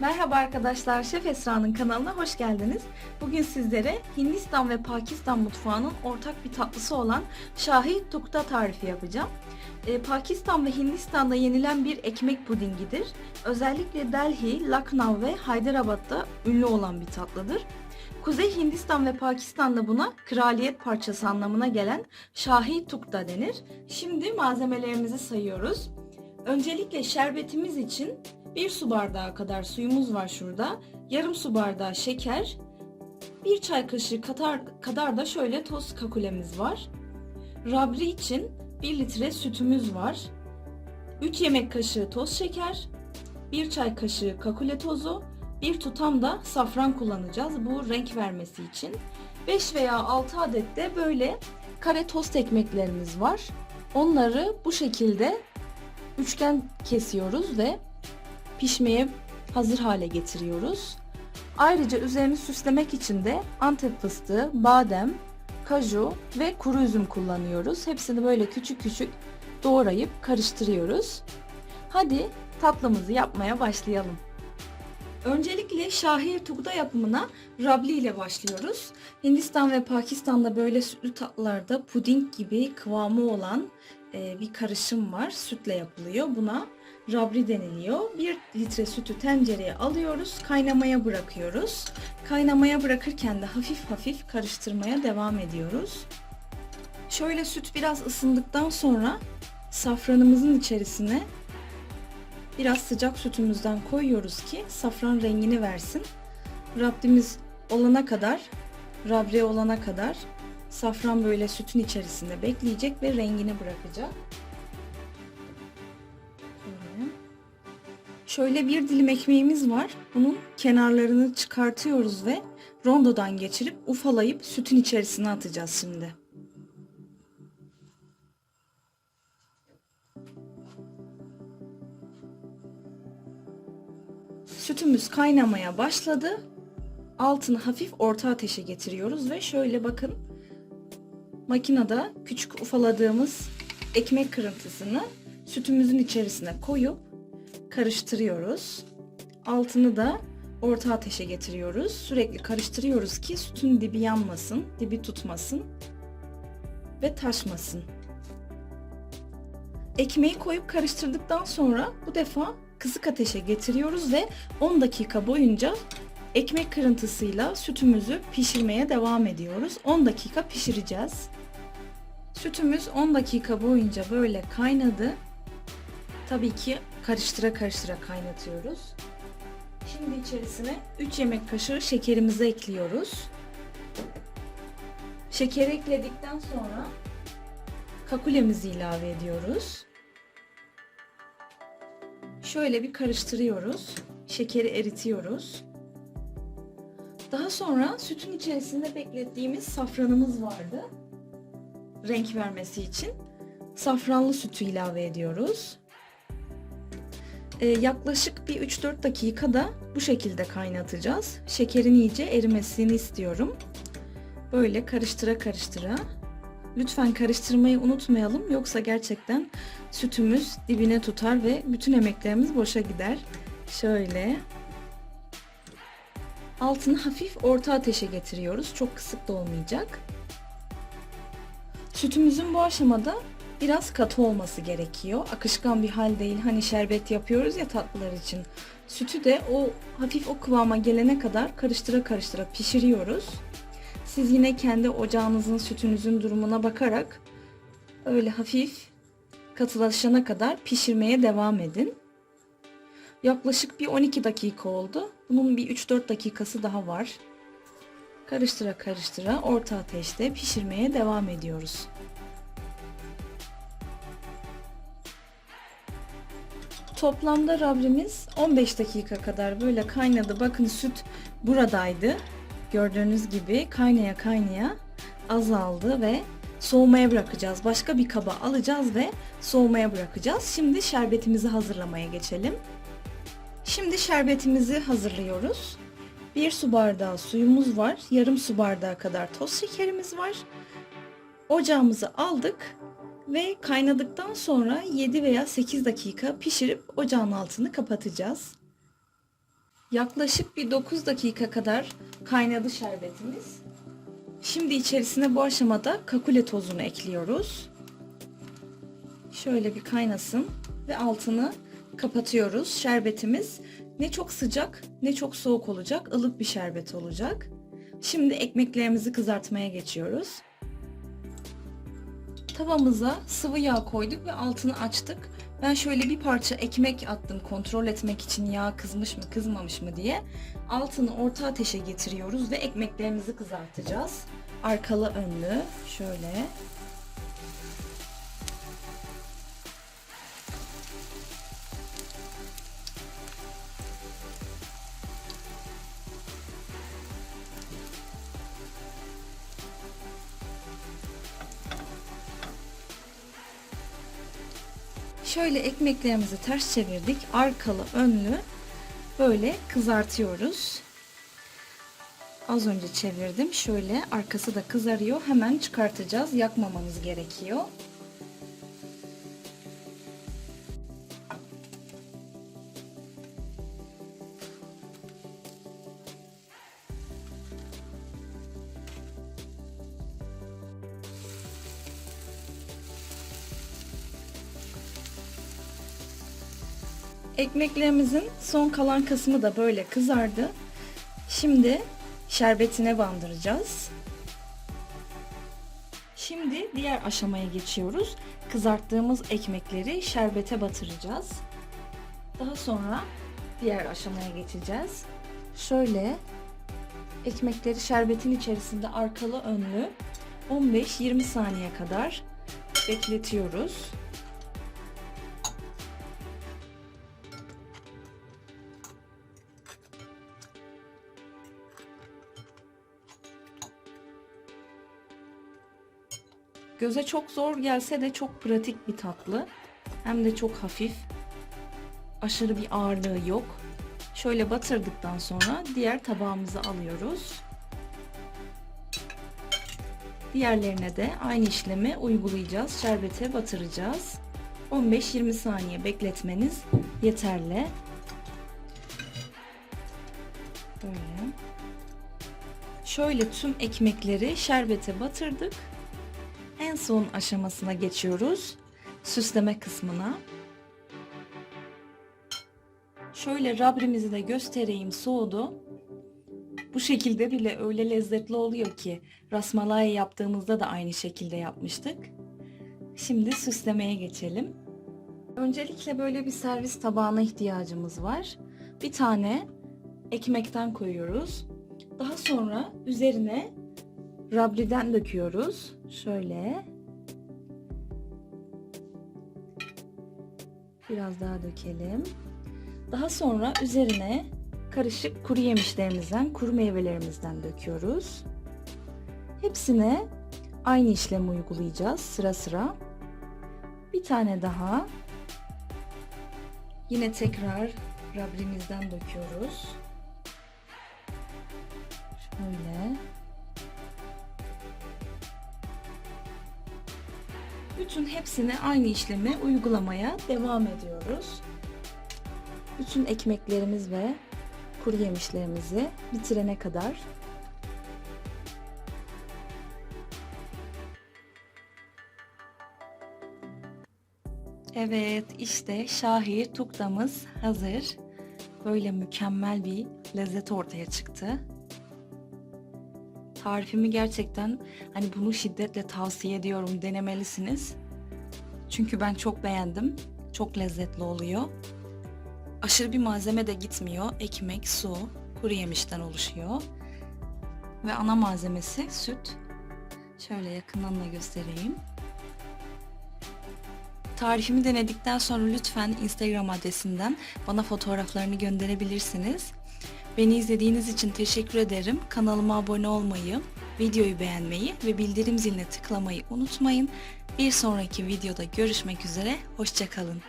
Merhaba arkadaşlar, Şef Esra'nın kanalına hoş geldiniz. Bugün sizlere Hindistan ve Pakistan mutfağının ortak bir tatlısı olan Şahi Tukta tarifi yapacağım. Ee, Pakistan ve Hindistan'da yenilen bir ekmek pudingidir. Özellikle Delhi, Lucknow ve Hyderabad'da ünlü olan bir tatlıdır. Kuzey Hindistan ve Pakistan'da buna kraliyet parçası anlamına gelen Şahi Tukta denir. Şimdi malzemelerimizi sayıyoruz. Öncelikle şerbetimiz için 1 su bardağı kadar suyumuz var şurada. Yarım su bardağı şeker. 1 çay kaşığı kadar, kadar da şöyle toz kakulemiz var. Rabri için 1 litre sütümüz var. 3 yemek kaşığı toz şeker. 1 çay kaşığı kakule tozu. 1 tutam da safran kullanacağız bu renk vermesi için. 5 veya 6 adet de böyle kare tost ekmeklerimiz var. Onları bu şekilde üçgen kesiyoruz ve pişmeye hazır hale getiriyoruz. Ayrıca üzerini süslemek için de antep fıstığı, badem, kaju ve kuru üzüm kullanıyoruz. Hepsini böyle küçük küçük doğrayıp karıştırıyoruz. Hadi tatlımızı yapmaya başlayalım. Öncelikle şahir tukda yapımına rabli ile başlıyoruz. Hindistan ve Pakistan'da böyle sütlü tatlılarda puding gibi kıvamı olan e, bir karışım var. Sütle yapılıyor. Buna rabri deniliyor. 1 litre sütü tencereye alıyoruz. Kaynamaya bırakıyoruz. Kaynamaya bırakırken de hafif hafif karıştırmaya devam ediyoruz. Şöyle süt biraz ısındıktan sonra safranımızın içerisine biraz sıcak sütümüzden koyuyoruz ki safran rengini versin. Rabbimiz olana kadar, rabri olana kadar safran böyle sütün içerisinde bekleyecek ve rengini bırakacak. Şöyle bir dilim ekmeğimiz var. Bunun kenarlarını çıkartıyoruz ve rondodan geçirip ufalayıp sütün içerisine atacağız şimdi. Sütümüz kaynamaya başladı. Altını hafif orta ateşe getiriyoruz ve şöyle bakın makinede küçük ufaladığımız ekmek kırıntısını sütümüzün içerisine koyup karıştırıyoruz. Altını da orta ateşe getiriyoruz. Sürekli karıştırıyoruz ki sütün dibi yanmasın, dibi tutmasın ve taşmasın. Ekmeği koyup karıştırdıktan sonra bu defa kısık ateşe getiriyoruz ve 10 dakika boyunca ekmek kırıntısıyla sütümüzü pişirmeye devam ediyoruz. 10 dakika pişireceğiz. Sütümüz 10 dakika boyunca böyle kaynadı. Tabii ki karıştıra karıştıra kaynatıyoruz. Şimdi içerisine 3 yemek kaşığı şekerimizi ekliyoruz. Şekeri ekledikten sonra kakulemizi ilave ediyoruz. Şöyle bir karıştırıyoruz. Şekeri eritiyoruz. Daha sonra sütün içerisinde beklettiğimiz safranımız vardı. Renk vermesi için safranlı sütü ilave ediyoruz. Ee, yaklaşık bir 3-4 dakikada bu şekilde kaynatacağız. Şekerin iyice erimesini istiyorum. Böyle karıştıra karıştıra. Lütfen karıştırmayı unutmayalım yoksa gerçekten sütümüz dibine tutar ve bütün emeklerimiz boşa gider. Şöyle altını hafif orta ateşe getiriyoruz. Çok kısık da olmayacak. Sütümüzün bu aşamada biraz katı olması gerekiyor. Akışkan bir hal değil. Hani şerbet yapıyoruz ya tatlılar için. Sütü de o hafif o kıvama gelene kadar karıştıra karıştıra pişiriyoruz. Siz yine kendi ocağınızın sütünüzün durumuna bakarak öyle hafif katılaşana kadar pişirmeye devam edin. Yaklaşık bir 12 dakika oldu. Bunun bir 3-4 dakikası daha var. Karıştıra karıştıra orta ateşte pişirmeye devam ediyoruz. Toplamda rabrimiz 15 dakika kadar böyle kaynadı. Bakın süt buradaydı. Gördüğünüz gibi kaynaya kaynaya azaldı ve soğumaya bırakacağız. Başka bir kaba alacağız ve soğumaya bırakacağız. Şimdi şerbetimizi hazırlamaya geçelim. Şimdi şerbetimizi hazırlıyoruz. 1 su bardağı suyumuz var. Yarım su bardağı kadar toz şekerimiz var. Ocağımızı aldık ve kaynadıktan sonra 7 veya 8 dakika pişirip ocağın altını kapatacağız. Yaklaşık bir 9 dakika kadar kaynadı şerbetimiz. Şimdi içerisine bu aşamada kakule tozunu ekliyoruz. Şöyle bir kaynasın ve altını kapatıyoruz. Şerbetimiz ne çok sıcak ne çok soğuk olacak. ılık bir şerbet olacak. Şimdi ekmeklerimizi kızartmaya geçiyoruz. Tavamıza sıvı yağ koyduk ve altını açtık. Ben şöyle bir parça ekmek attım kontrol etmek için yağ kızmış mı kızmamış mı diye. Altını orta ateşe getiriyoruz ve ekmeklerimizi kızartacağız. Arkalı önlü şöyle. Şöyle ekmeklerimizi ters çevirdik. Arkalı önlü böyle kızartıyoruz. Az önce çevirdim. Şöyle arkası da kızarıyor. Hemen çıkartacağız. Yakmamanız gerekiyor. Ekmeklerimizin son kalan kısmı da böyle kızardı. Şimdi şerbetine bandıracağız. Şimdi diğer aşamaya geçiyoruz. Kızarttığımız ekmekleri şerbete batıracağız. Daha sonra diğer aşamaya geçeceğiz. Şöyle ekmekleri şerbetin içerisinde arkalı önlü 15-20 saniye kadar bekletiyoruz. Göze çok zor gelse de çok pratik bir tatlı. Hem de çok hafif. Aşırı bir ağırlığı yok. Şöyle batırdıktan sonra diğer tabağımıza alıyoruz. Diğerlerine de aynı işlemi uygulayacağız. Şerbete batıracağız. 15-20 saniye bekletmeniz yeterli. Böyle. Şöyle tüm ekmekleri şerbete batırdık. En son aşamasına geçiyoruz. Süsleme kısmına. Şöyle rabrimizi de göstereyim soğudu. Bu şekilde bile öyle lezzetli oluyor ki rasmalay yaptığımızda da aynı şekilde yapmıştık. Şimdi süslemeye geçelim. Öncelikle böyle bir servis tabağına ihtiyacımız var. Bir tane ekmekten koyuyoruz. Daha sonra üzerine rabriden döküyoruz. Şöyle. Biraz daha dökelim. Daha sonra üzerine karışık kuru yemişlerimizden, kuru meyvelerimizden döküyoruz. Hepsine aynı işlemi uygulayacağız sıra sıra. Bir tane daha. Yine tekrar rabrimizden döküyoruz. Şöyle. Bütün hepsine aynı işlemi uygulamaya devam ediyoruz. Bütün ekmeklerimiz ve kuru yemişlerimizi bitirene kadar Evet işte Şahi tuktamız hazır. Böyle mükemmel bir lezzet ortaya çıktı. Tarifimi gerçekten hani bunu şiddetle tavsiye ediyorum denemelisiniz. Çünkü ben çok beğendim. Çok lezzetli oluyor. Aşırı bir malzeme de gitmiyor. Ekmek, su, kuru yemişten oluşuyor. Ve ana malzemesi süt. Şöyle yakından da göstereyim. Tarifimi denedikten sonra lütfen Instagram adresinden bana fotoğraflarını gönderebilirsiniz. Beni izlediğiniz için teşekkür ederim. Kanalıma abone olmayı, videoyu beğenmeyi ve bildirim ziline tıklamayı unutmayın. Bir sonraki videoda görüşmek üzere, hoşçakalın.